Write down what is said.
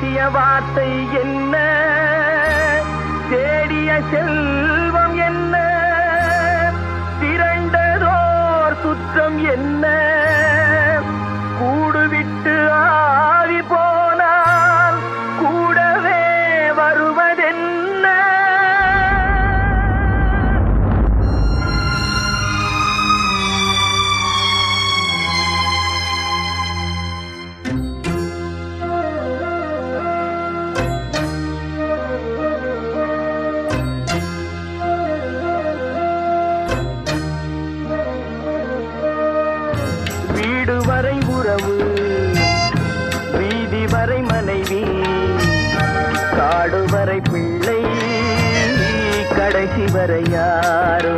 பேசிய வார்த்தை என்ன? தேடிய செல்வம் என்ன? திரண்டதோர் சுற்றம் என்ன? வீடு வரை உறவு வீதி வரை மனைவி காடு வரை பிள்ளை கடைசி வரை யாரோ?